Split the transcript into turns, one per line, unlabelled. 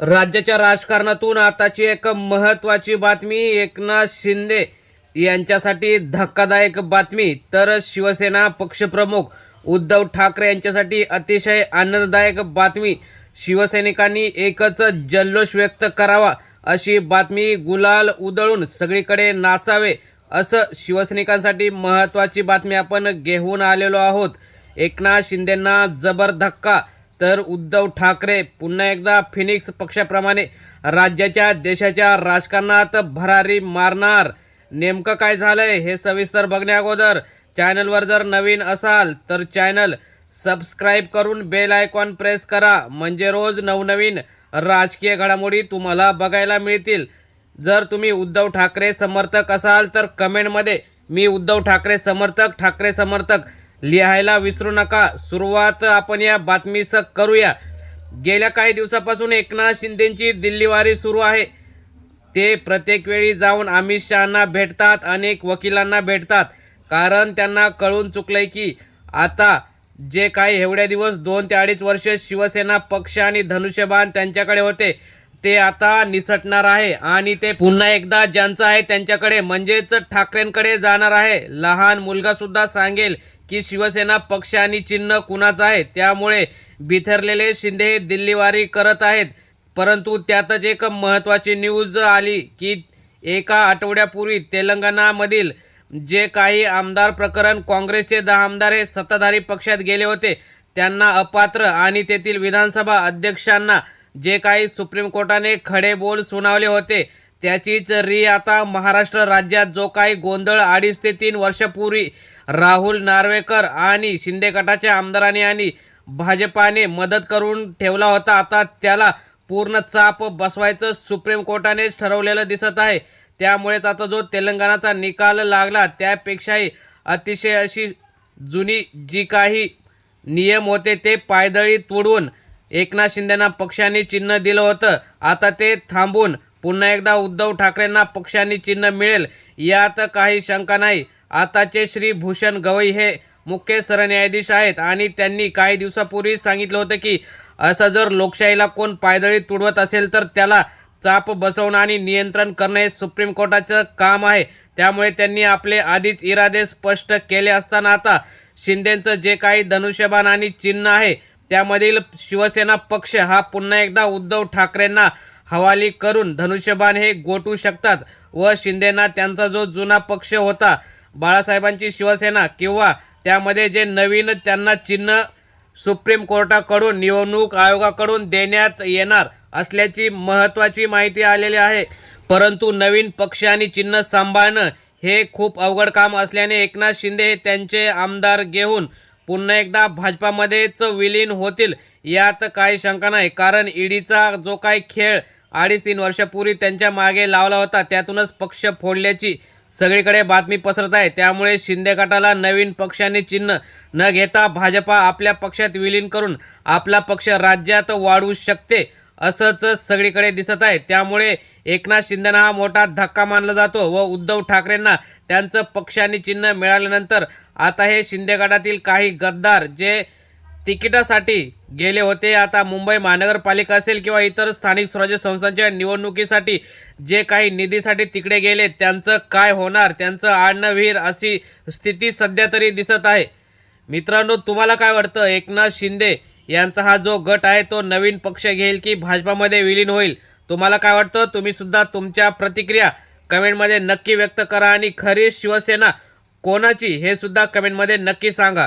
राज्याच्या राजकारणातून आताची एक महत्त्वाची बातमी एकनाथ शिंदे यांच्यासाठी धक्कादायक बातमी. तर शिवसेना पक्षप्रमुख उद्धव ठाकरे यांच्यासाठी अतिशय आनंददायक बातमी. शिवसैनिकांनी एकच जल्लोष व्यक्त करावा अशी बातमी गुलाल उधळून सगळीकडे नाचावे असं शिवसैनिकांसाठी महत्त्वाची बातमी आपण घेऊन आलेलो आहोत. एकनाथ शिंदेंना जबर धक्का. तर उद्धव ठाकरे पुन्हा एकदा फिनिक्स पक्षाप्रमाणे राज्याच्या देशाच्या राजकारणात भरारी मारणार. नेमकं काय झालंय हे सविस्तर बघण्या अगोदर. चॅनलवर जर नवीन असाल तर चॅनल सबस्क्राईब करून बेल आयकॉन प्रेस करा. म्हणजे रोज नवनवीन राजकीय घडामोडी तुम्हाला बघायला मिळतील. जर तुम्ही उद्धव ठाकरे समर्थक असाल तर कमेंटमध्ये मी उद्धव ठाकरे समर्थक ठाकरे समर्थक लिहायला विसरू नका. सुरुवात आपण या बातमीस करूया. गेल्या काही दिवसापासून एकनाथ शिंदेची दिल्लीवारी सुरू आहे. ते प्रत्येक वेळी जाऊन अमित शहाना भेटतात अनेक वकिलांना भेटतात. कारण त्यांना कळून चुकलंय की आता जे काही एवढ्या दिवस दोन ते अडीच वर्ष शिवसेना पक्ष आणि धनुष्यबाण त्यांच्याकडे होते ते आता निसटणार आहे. आणि ते पुन्हा एकदा ज्यांचं आहे त्यांच्याकडे म्हणजेच ठाकरेंकडे जाणार आहे. लहान मुलगासुद्धा सांगेल की शिवसेना पक्ष आणि चिन्ह कुणाचं आहे? त्यामुळे बिथरलेले शिंदे हे दिल्लीवारी करत आहेत. परंतु त्यातच एक महत्त्वाची न्यूज आली की एका आठवड्यापूर्वी तेलंगणामधील जे काही आमदार प्रकरण काँग्रेसचे दहा आमदार हे सत्ताधारी पक्षात गेले होते त्यांना अपात्र आणि तेथील विधानसभा अध्यक्षांना जे काही सुप्रीम कोर्टाने खडे बोल सुनावले होते त्याचीच री आता महाराष्ट्र राज्यात जो काही गोंधळ अडीच ते तीन वर्षापूर्वी राहुल नार्वेकर आणि शिंदे गटाच्या आमदारांनी आणि भाजपाने मदत करून ठेवला होता. आता त्याला पूर्ण चाप बसवायचं सुप्रीम कोर्टानेच ठरवलेलं दिसत आहे. त्यामुळेच आता जो तेलंगणाचा निकाल लागला त्यापेक्षाही अतिशय अशी जुनी जी काही नियम होते ते पायदळी तोडून एकनाथ शिंदेना पक्षाने चिन्ह दिलं होतं. आता ते थांबून पुन्हा एकदा उद्धव ठाकरेंना पक्षाने चिन्ह मिळेल यात काही शंका नाही. आताचे श्री भूषण गवई हे मुख्य सरन्यायाधीश आहेत आणि त्यांनी काही दिवसापूर्वी सांगितलं होतं की असं जर लोकशाहीला कोण पायदळी तुडवत असेल तर त्याला चाप बसवणं आणि नियंत्रण करणं हे सुप्रीम कोर्टाचं काम आहे. त्यामुळे त्यांनी आपले आधीच इरादे स्पष्ट केले असताना आता शिंदेचं जे काही धनुष्यबाण आणि चिन्ह आहे त्यामधील शिवसेना पक्ष हा पुन्हा एकदा उद्धव ठाकरेंना हवाली करून धनुष्यबाण हे गोठू शकतात व शिंदेना त्यांचा जो जुना पक्ष होता बाळासाहेबांची शिवसेना किंवा त्यामध्ये जे नवीन त्यांना चिन्ह सुप्रीम कोर्टाकडून निवडणूक आयोगाकडून देण्यात येणार असल्याची महत्त्वाची माहिती आलेली आहे. परंतु नवीन पक्ष आणि चिन्ह सांभाळणं हे खूप अवघड काम असल्याने एकनाथ शिंदे हे त्यांचे आमदार घेऊन पुन्हा एकदा भाजपामध्येच विलीन होतील यात काही शंका नाही. कारण ईडीचा जो काही खेळ अडीच तीन वर्षापूर्वी त्यांच्या मागे लावला होता त्यातूनच पक्ष फोडल्याची सगळीकडे बातमी पसरत आहे. त्यामुळे शिंदे गटाला नवीन पक्षाने चिन्ह न घेता भाजपा आपल्या पक्षात विलीन करून आपला पक्ष राज्यात वाढवू शकते असंच सगळीकडे दिसत आहे. त्यामुळे एकनाथ शिंदेना हा मोठा धक्का मानला जातो व उद्धव ठाकरेंना त्यांचं पक्षाने चिन्ह मिळाल्यानंतर आता हे शिंदे गटातील काही गद्दार जे तिकिटासाठी गेले होते. आता मुंबई महानगरपालिका असेल किंवा इतर स्थानिक स्वराज्य संस्थांच्या निवडणुकीसाठी जे काही निधीसाठी तिकडे गेले त्यांचं काय होणार? त्यांचं आडणं अशी स्थिती सध्या तरी दिसत आहे. मित्रांनो तुम्हाला काय वाटतं? एकनाथ शिंदे यांचा हा जो गट आहे तो नवीन पक्ष घेईल की भाजपामध्ये विलीन होईल? तुम्हाला काय वाटतं? तुम्हीसुद्धा तुमच्या प्रतिक्रिया कमेंटमध्ये नक्की व्यक्त करा. आणि खरी शिवसेना कोणाची हे सुद्धा कमेंटमध्ये नक्की सांगा.